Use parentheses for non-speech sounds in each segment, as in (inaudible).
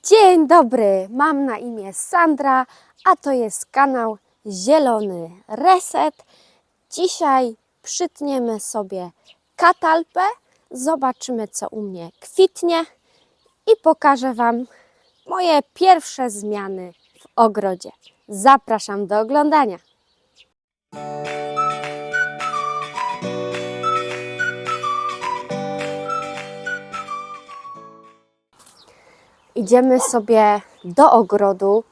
Dzień dobry, mam na imię Sandra, a to jest kanał Zielony Reset. Dzisiaj przytniemy sobie katalpę, zobaczymy co u mnie kwitnie i pokażę Wam moje pierwsze zmiany w ogrodzie. Zapraszam do oglądania. Idziemy sobie do ogrodu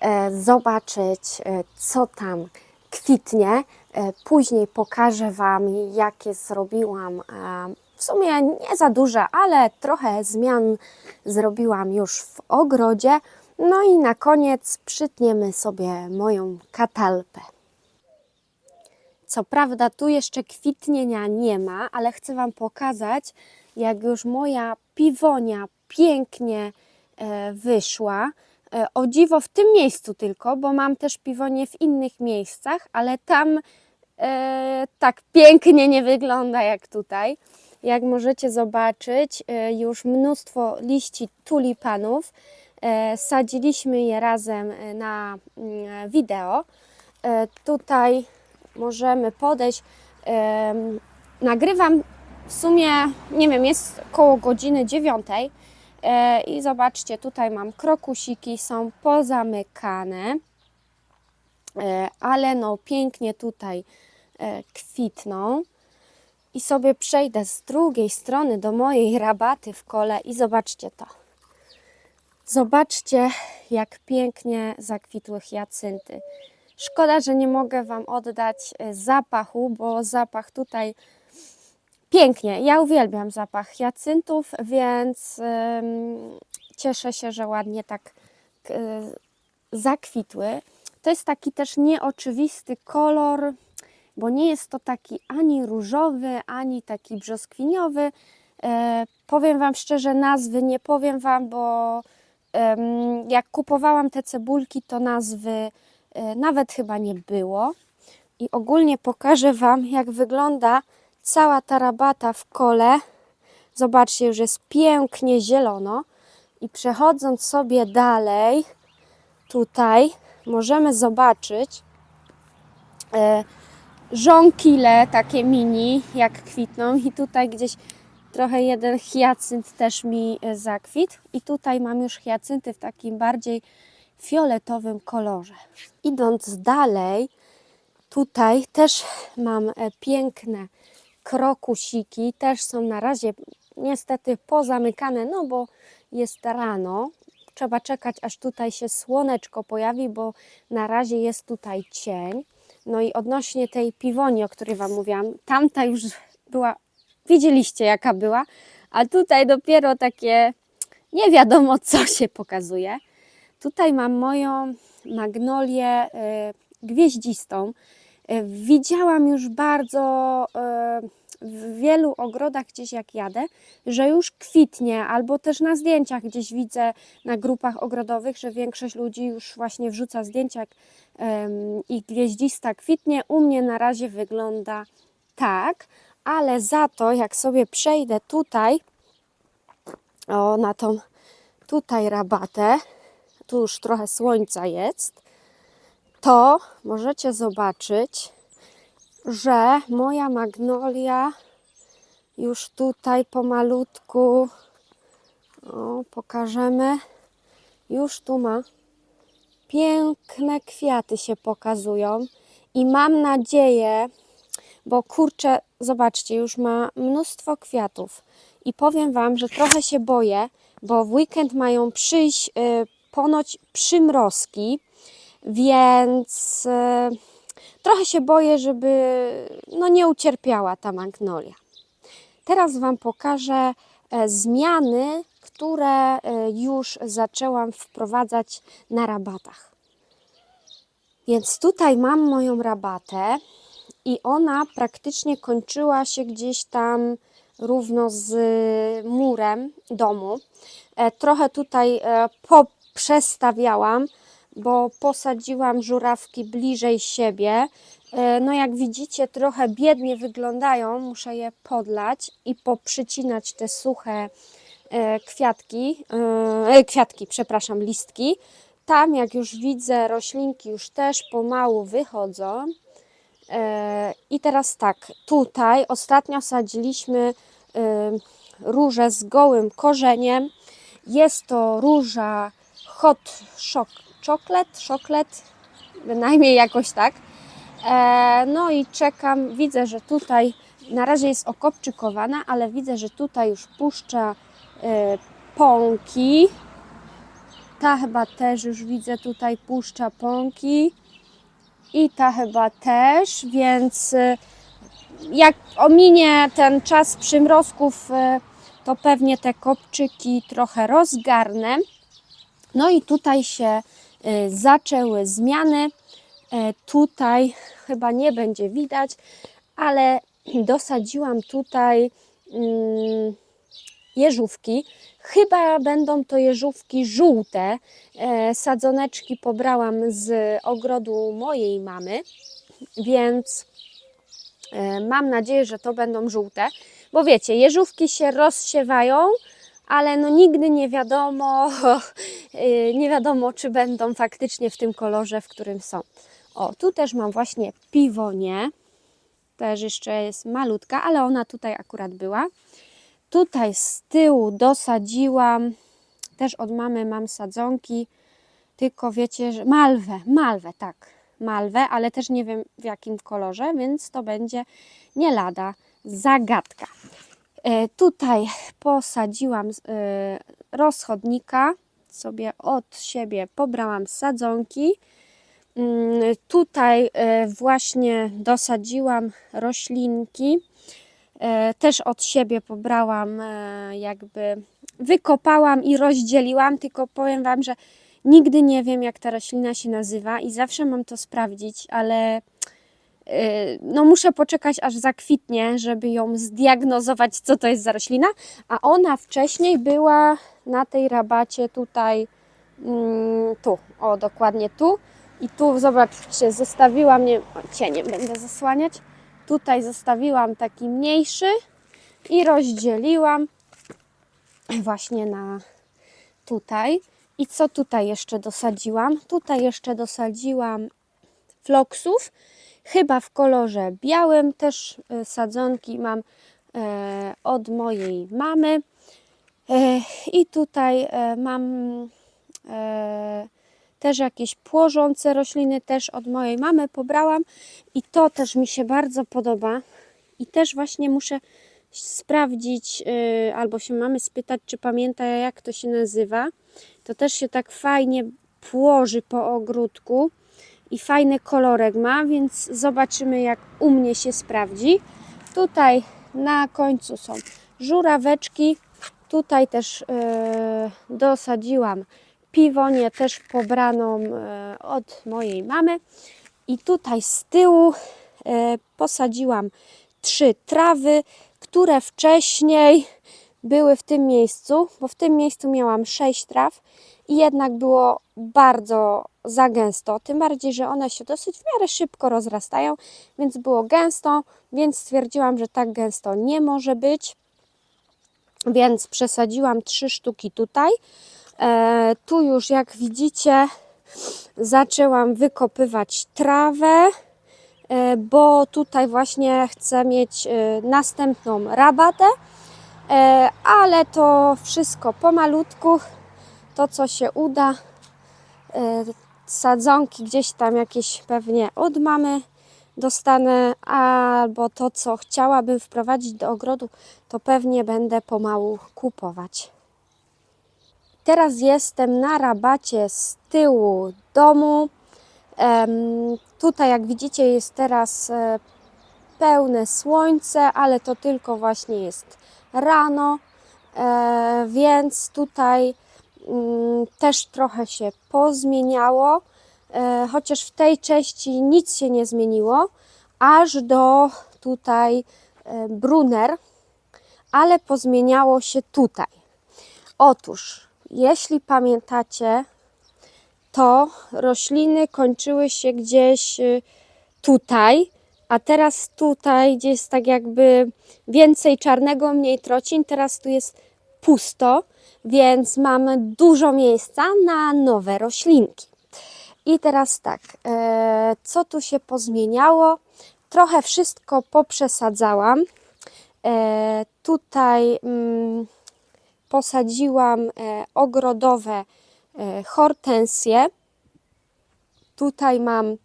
e, zobaczyć, e, co tam kwitnie. E, później pokażę Wam, jakie zrobiłam. W sumie nie za duże, ale trochę zmian zrobiłam już w ogrodzie. No i na koniec przytniemy sobie moją katalpę. Co prawda tu jeszcze kwitnienia nie ma, ale chcę Wam pokazać, jak już moja piwonia pięknie wyszła. E, O dziwo w tym miejscu tylko, bo mam też piwonie w innych miejscach, ale tam e, tak pięknie nie wygląda jak tutaj. Jak możecie zobaczyć, e, już mnóstwo liści tulipanów. E, Sadziliśmy je razem e, na mm, wideo. E, Tutaj możemy podejść. Nagrywam w sumie, nie wiem, jest koło godziny dziewiątej. E, I zobaczcie, tutaj mam krokusiki, są pozamykane, e, ale no pięknie tutaj e, kwitną. I sobie przejdę z drugiej strony do mojej rabaty w kole i zobaczcie to. Zobaczcie, jak pięknie zakwitły hiacynty. Szkoda, że nie mogę Wam oddać zapachu, bo zapach tutaj pięknie. Ja uwielbiam zapach hiacyntów, więc cieszę się, że ładnie tak y, zakwitły. To jest taki też nieoczywisty kolor, bo nie jest to taki ani różowy, ani taki brzoskwiniowy. E, powiem Wam szczerze, nazwy nie powiem Wam, bo jak kupowałam te cebulki, to nazwy e, nawet chyba nie było. I ogólnie pokażę Wam, jak wygląda cała ta rabata w kole. Zobaczcie, już jest pięknie zielono. I przechodząc sobie dalej, tutaj możemy zobaczyć e, żonkile takie mini, jak kwitną. I tutaj gdzieś trochę jeden hiacynt też mi e, zakwitł. I tutaj mam już hiacynty w takim bardziej fioletowym kolorze. Idąc dalej, tutaj też mam e, piękne krokusiki. Też są na razie niestety pozamykane, no bo jest rano. Trzeba czekać, aż tutaj się słoneczko pojawi, bo na razie jest tutaj cień. No i odnośnie tej piwoni, o której Wam mówiłam, tamta już była, widzieliście jaka była, a tutaj dopiero takie nie wiadomo co się pokazuje. Tutaj mam moją magnolię y, gwieździstą. Y, Widziałam już bardzo y, w wielu ogrodach gdzieś jak jadę, że już kwitnie, albo też na zdjęciach gdzieś widzę na grupach ogrodowych, że większość ludzi już właśnie wrzuca zdjęcia jak i gwieździsta kwitnie. U mnie na razie wygląda tak, ale za to jak sobie przejdę tutaj, o na tą tutaj rabatę, tu już trochę słońca jest, to możecie zobaczyć, że moja magnolia już tutaj pomalutku, o, pokażemy, już tu ma. Piękne kwiaty się pokazują i mam nadzieję, bo kurczę, zobaczcie, już ma mnóstwo kwiatów. I powiem Wam, że trochę się boję, bo w weekend mają przyjść y, ponoć przymrozki, więc y, trochę się boję, żeby no, nie ucierpiała ta magnolia. Teraz Wam pokażę e, zmiany, które e, już zaczęłam wprowadzać na rabatach. Więc tutaj mam moją rabatę i ona praktycznie kończyła się gdzieś tam równo z murem domu. E, Trochę tutaj e, poprzestawiałam, bo posadziłam żurawki bliżej siebie. E, No jak widzicie, trochę biednie wyglądają, muszę je podlać i poprzycinać te suche e, kwiatki, e, kwiatki, przepraszam, listki. Tam, jak już widzę, roślinki już też pomału wychodzą. I teraz tak, tutaj ostatnio sadziliśmy e, różę z gołym korzeniem. Jest to róża hot choc- chocolate, chocolate, bynajmniej jakoś tak. E, no i czekam, widzę, że tutaj na razie jest okopczykowana, ale widzę, że tutaj już puszcza e, pąki. Ta chyba też już widzę tutaj puszcza pąki. I ta chyba też, więc e, jak ominie ten czas przymrozków, e, to pewnie te kopczyki trochę rozgarnę. No i tutaj się e, zaczęły zmiany. E, Tutaj chyba nie będzie widać, ale (clears throat) dosadziłam tutaj mm, jeżówki. Chyba będą to jeżówki żółte. E, Sadzoneczki pobrałam z ogrodu mojej mamy, więc e, mam nadzieję, że to będą żółte. Bo wiecie, jeżówki się rozsiewają, ale no nigdy nie wiadomo, (laughs) y, nie wiadomo, czy będą faktycznie w tym kolorze, w którym są. O, tu też mam właśnie piwonię. Też jeszcze jest malutka, ale ona tutaj akurat była. Tutaj z tyłu dosadziłam, też od mamy mam sadzonki, tylko wiecie, że malwę, malwę, tak, malwę, ale też nie wiem w jakim kolorze, więc to będzie nie lada zagadka. E, tutaj posadziłam e, rozchodnika, sobie od siebie pobrałam sadzonki. Mm, Tutaj e, właśnie dosadziłam roślinki. Też od siebie pobrałam, jakby wykopałam i rozdzieliłam, tylko powiem Wam, że nigdy nie wiem, jak ta roślina się nazywa i zawsze mam to sprawdzić, ale no muszę poczekać aż zakwitnie, żeby ją zdiagnozować, co to jest za roślina. A ona wcześniej była na tej rabacie tutaj, mm, tu, o dokładnie tu. I tu zobaczcie, zostawiłam, nie, o, cieniem będę zasłaniać. Tutaj zostawiłam taki mniejszy i rozdzieliłam właśnie na tutaj. I co tutaj jeszcze dosadziłam? Tutaj jeszcze dosadziłam floksów, chyba w kolorze białym. Też e, sadzonki mam e, od mojej mamy. E, I tutaj mam też jakieś płożące rośliny, też od mojej mamy pobrałam. I to też mi się bardzo podoba. I też właśnie muszę sprawdzić, albo się mamy spytać, czy pamięta, jak to się nazywa. To też się tak fajnie płoży po ogródku i fajny kolorek ma, więc zobaczymy jak u mnie się sprawdzi. Tutaj na końcu są żuraweczki. Tutaj też e, dosadziłam piwonię, też pobraną e, od mojej mamy. I tutaj z tyłu e, posadziłam trzy trawy, które wcześniej były w tym miejscu, bo w tym miejscu miałam sześć traw jednak było bardzo za gęsto, tym bardziej, że one się dosyć w miarę szybko rozrastają, więc było gęsto, więc stwierdziłam, że tak gęsto nie może być, więc przesadziłam trzy sztuki tutaj. E, tu już jak widzicie zaczęłam wykopywać trawę, e, bo tutaj właśnie chcę mieć e, następną rabatę, e, ale to wszystko pomalutku, to co się uda. E, Sadzonki gdzieś tam jakieś pewnie od mamy dostanę, albo to co chciałabym wprowadzić do ogrodu, to pewnie będę pomału kupować. Teraz jestem na rabacie z tyłu domu. Tutaj, jak widzicie, jest teraz e, pełne słońce, ale to tylko właśnie jest rano, e, więc tutaj też trochę się pozmieniało, e, chociaż w tej części nic się nie zmieniło, aż do tutaj e, Brunner, ale pozmieniało się tutaj. Otóż, jeśli pamiętacie, to rośliny kończyły się gdzieś y, tutaj, a teraz tutaj, gdzie jest tak jakby więcej czarnego, mniej trocin, teraz tu jest pusto, więc mamy dużo miejsca na nowe roślinki. I teraz tak, e, co tu się pozmieniało? Trochę wszystko poprzesadzałam. E, tutaj mm, posadziłam e, ogrodowe hortensje. Tutaj mam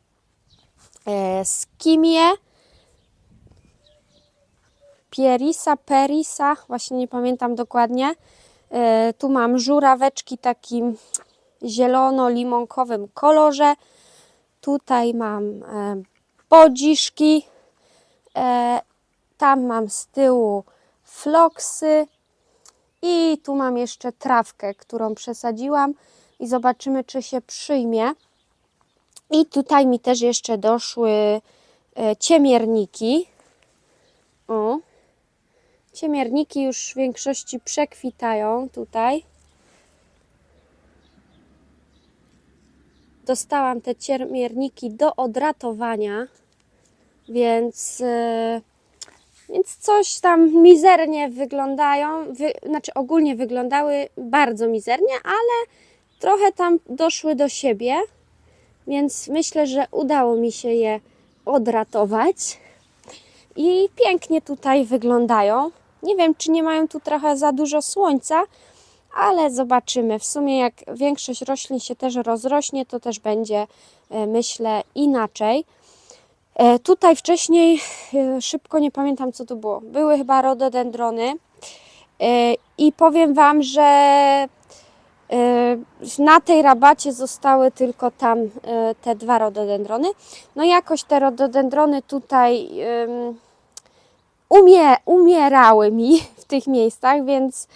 skimię, pierisa, perisa, właśnie nie pamiętam dokładnie. E, tu mam żuraweczki takim zielono-limonkowym kolorze. Tutaj mam e, bodziszki. E, tam mam z tyłu floksy. I tu mam jeszcze trawkę, którą przesadziłam i zobaczymy, czy się przyjmie. I tutaj mi też jeszcze doszły ciemierniki. O. Ciemierniki już w większości przekwitają tutaj. Dostałam te ciemierniki do odratowania, więc, e, więc coś tam mizernie wyglądają, wy, znaczy ogólnie wyglądały bardzo mizernie, ale trochę tam doszły do siebie, więc myślę, że udało mi się je odratować i pięknie tutaj wyglądają. Nie wiem, czy nie mają tu trochę za dużo słońca, ale zobaczymy. W sumie, jak większość roślin się też rozrośnie, to też będzie, e, myślę, inaczej. E, Tutaj wcześniej, e, szybko nie pamiętam co to było, były chyba rododendrony i powiem Wam, że na tej rabacie zostały tylko tam te dwa rododendrony. No jakoś te rododendrony tutaj umie, umierały mi w tych miejscach, więc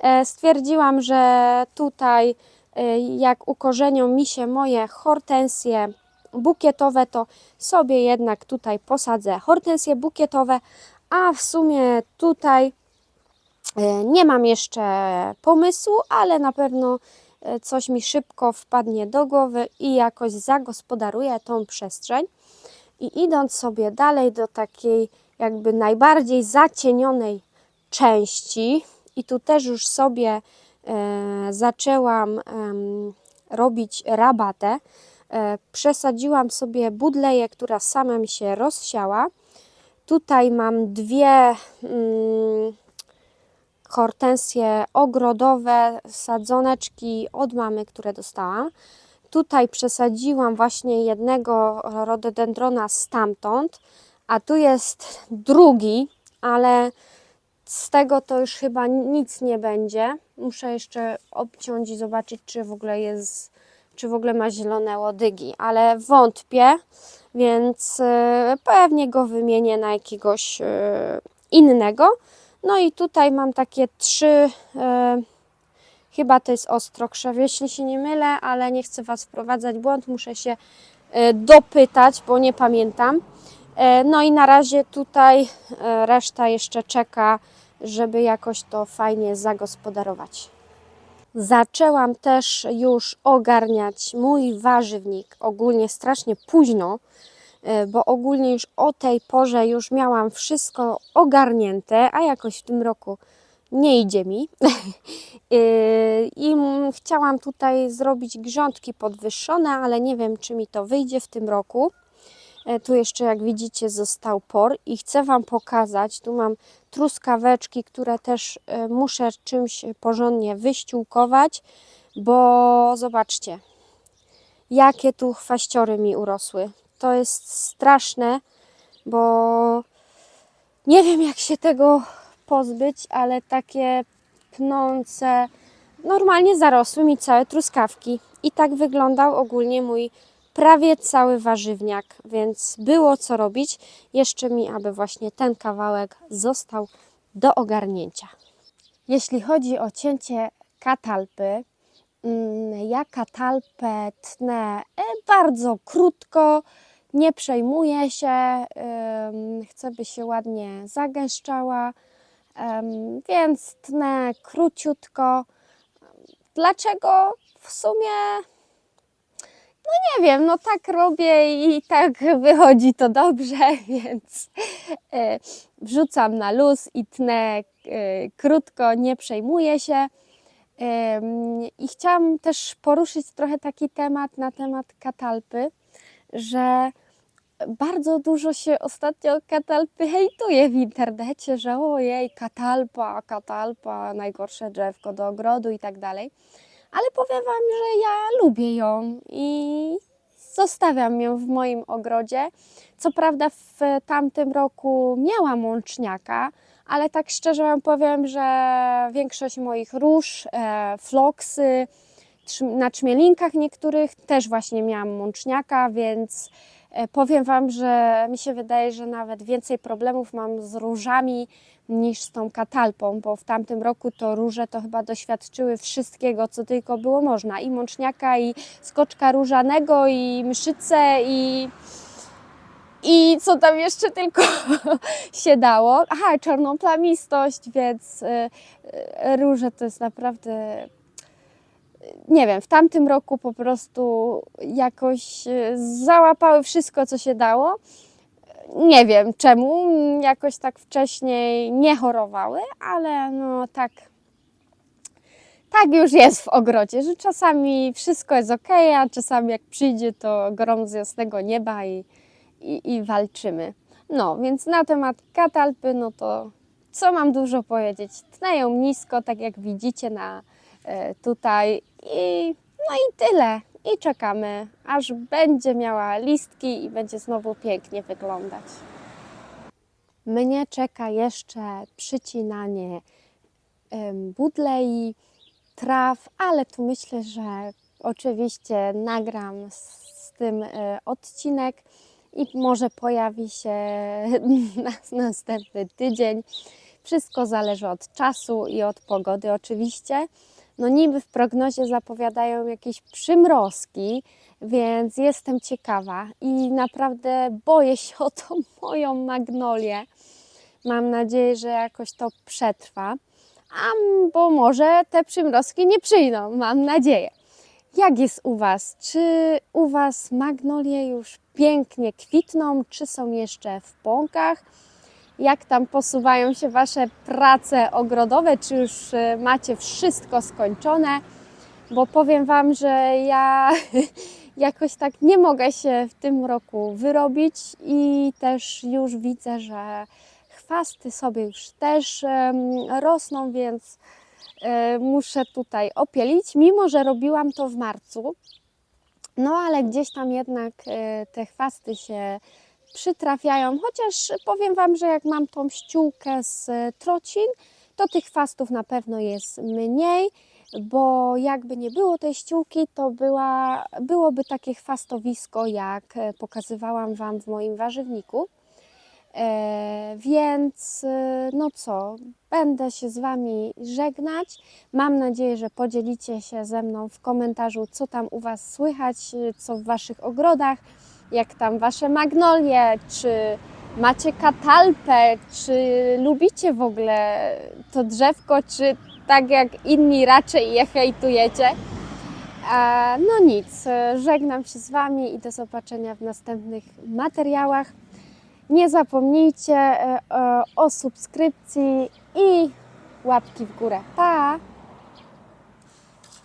e, stwierdziłam, że tutaj e, jak ukorzenią mi się moje hortensje bukietowe, to sobie jednak tutaj posadzę hortensje bukietowe, a w sumie tutaj e, nie mam jeszcze pomysłu, ale na pewno coś mi szybko wpadnie do głowy i jakoś zagospodaruję tą przestrzeń. I idąc sobie dalej do takiej jakby najbardziej zacienionej części, i tu też już sobie e, zaczęłam robić rabatę, e, przesadziłam sobie budleję, która sama mi się rozsiała. Tutaj mam dwie mm, hortensje ogrodowe, sadzoneczki od mamy, które dostałam. Tutaj przesadziłam właśnie jednego rododendrona stamtąd, a tu jest drugi, ale z tego to już chyba nic nie będzie. Muszę jeszcze obciąć i zobaczyć, czy w ogóle jest, czy w ogóle ma zielone łodygi, ale wątpię, więc e, pewnie go wymienię na jakiegoś e, innego. No i tutaj mam takie trzy, e, chyba to jest ostrokrzew, jeśli się nie mylę, ale nie chcę Was wprowadzać w błąd, muszę się dopytać, bo nie pamiętam. E, No i na razie tutaj e, reszta jeszcze czeka, żeby jakoś to fajnie zagospodarować. Zaczęłam też już ogarniać mój warzywnik ogólnie strasznie późno, e, bo ogólnie już o tej porze już miałam wszystko ogarnięte, a jakoś w tym roku nie idzie mi. (laughs) I chciałam tutaj zrobić grządki podwyższone, ale nie wiem, czy mi to wyjdzie w tym roku. E, Tu jeszcze, jak widzicie, został por i chcę Wam pokazać. Tu mam truskaweczki, które też e, muszę czymś porządnie wyściółkować, bo zobaczcie, jakie tu chwaściory mi urosły. To jest straszne, bo nie wiem, jak się tego pozbyć, ale takie pnące, normalnie zarosły mi całe truskawki. I tak wyglądał ogólnie mój prawie cały warzywniak, więc było co robić. Jeszcze mi, aby właśnie ten kawałek został do ogarnięcia. Jeśli chodzi o cięcie katalpy, mm, ja katalpę tnę e, bardzo krótko, nie przejmuję się, chcę, by się ładnie zagęszczała, więc tnę króciutko. Dlaczego? W sumie nie wiem, no tak robię i tak (laughs) wychodzi to dobrze, (laughs) więc e, wrzucam na luz i tnę e, krótko, nie przejmuję się. I chciałam też poruszyć trochę taki temat na temat katalpy, że bardzo dużo się ostatnio katalpy hejtuje w internecie, że ojej, katalpa, katalpa, najgorsze drzewko do ogrodu i tak dalej. Ale powiem Wam, że ja lubię ją i zostawiam ją w moim ogrodzie. Co prawda w tamtym roku miałam łączniaka, ale tak szczerze Wam powiem, że większość moich róż, e, floksy, na czmielinkach niektórych też właśnie miałam łączniaka, więc powiem Wam, że mi się wydaje, że nawet więcej problemów mam z różami niż z tą katalpą, bo w tamtym roku to róże to chyba doświadczyły wszystkiego, co tylko było można. I mączniaka, i skoczka różanego, i mszyce, i, i co tam jeszcze tylko (laughs) się dało. Aha, czarną plamistość, więc y, y, róże to jest naprawdę nie wiem, w tamtym roku po prostu jakoś e, załapały wszystko, co się dało. Nie wiem czemu, jakoś tak wcześniej nie chorowały, ale no tak, tak już jest w ogrodzie, że czasami wszystko jest ok, a czasami jak przyjdzie to grom z jasnego nieba i, i, i walczymy. No, więc na temat katalpy, no to co mam dużo powiedzieć? Tneją nisko, tak jak widzicie na tutaj i no i tyle. I czekamy, aż będzie miała listki i będzie znowu pięknie wyglądać. Mnie czeka jeszcze przycinanie budlei, traw, ale tu myślę, że oczywiście nagram z, z tym e, odcinek i może pojawi się (laughs) na następny tydzień. Wszystko zależy od czasu i od pogody oczywiście. No niby w prognozie zapowiadają jakieś przymrozki, więc jestem ciekawa i naprawdę boję się o tą (laughs) moją magnolię. Mam nadzieję, że jakoś to przetrwa, a bo może te przymrozki nie przyjdą, mam nadzieję. Jak jest u Was? Czy u Was magnolie już pięknie kwitną, czy są jeszcze w pąkach? Jak tam posuwają się Wasze prace ogrodowe? Czy już e, macie wszystko skończone? Bo powiem Wam, że ja (laughs) jakoś tak nie mogę się w tym roku wyrobić i też już widzę, że chwasty sobie już też rosną, więc e, muszę tutaj opielić, mimo że robiłam to w marcu. No ale gdzieś tam jednak e, te chwasty się przytrafiają, chociaż powiem Wam, że jak mam tą ściółkę z e, trocin, to tych chwastów na pewno jest mniej, bo jakby nie było tej ściółki, to była, byłoby takie chwastowisko, jak e, pokazywałam Wam w moim warzywniku. E, więc e, no co, będę się z Wami żegnać. Mam nadzieję, że podzielicie się ze mną w komentarzu, co tam u Was słychać, co w Waszych ogrodach, jak tam Wasze magnolie, czy macie katalpę, czy lubicie w ogóle to drzewko, czy tak jak inni raczej je hejtujecie. No nic, żegnam się z Wami i do zobaczenia w następnych materiałach. Nie zapomnijcie e, o subskrypcji i łapki w górę. Pa!